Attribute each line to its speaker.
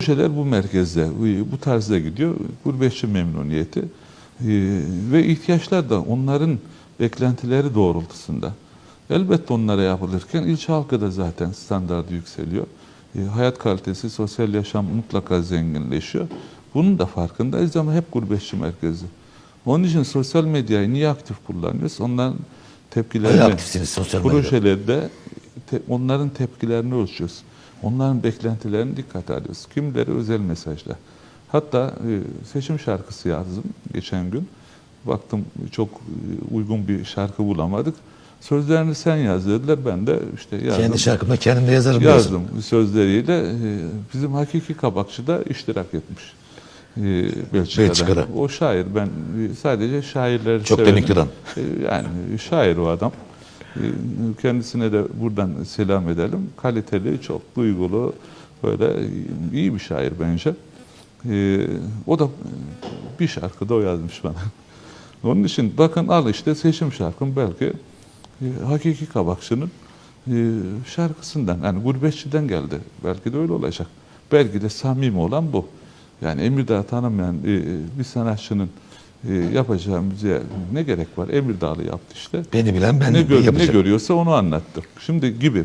Speaker 1: Projeler bu merkezde, bu tarzda gidiyor. Gurbetçi memnuniyeti e, ve ihtiyaçlar da onların beklentileri doğrultusunda. Elbette onlara yapılırken ilçe halkı da zaten standartı yükseliyor. E, hayat kalitesi, sosyal yaşam mutlaka zenginleşiyor. Bunun da farkındayız ama hep gurbetçi merkezi. Onun için sosyal medyayı niye aktif kullanıyoruz? Onların tepkilerini, projelerde te- onların tepkilerini ölçüyoruz. Onların beklentilerini dikkate alıyoruz. Kimileri özel mesajlar. Hatta e, seçim şarkısı yazdım geçen gün. Baktım çok e, uygun bir şarkı bulamadık. Sözlerini sen yaz dediler. Ben de işte yazdım.
Speaker 2: Kendi şarkımı kendim de yazarım diyorsun.
Speaker 1: yazdım sözleriyle. E, Bizim Hakiki Kabakçı da iştirak etmiş. E, Belçika'da.
Speaker 2: Belçika'da.
Speaker 1: O şair. Ben sadece şairleri
Speaker 2: Çok
Speaker 1: severim. E, Yani şair o adam. E, Kendisine de buradan selam edelim. Kaliteli, çok duygulu, böyle iyi bir şair bence. E, O da bir şarkıda o yazmış bana. Onun için bakın al işte seçim şarkım belki e, Hakiki Kabakçı'nın e, şarkısından yani gurbetçiden geldi. Belki de öyle olacak. Belki de samimi olan bu. Yani Emirdağ'ı tanımayan e, bir sanatçının e, yapacağı müziğe ne gerek var? Emirdağlı yaptı işte.
Speaker 2: Beni bilen ben
Speaker 1: ne, gör- ne
Speaker 2: yapacağım.
Speaker 1: görüyorsa onu anlattı. Şimdi gibi.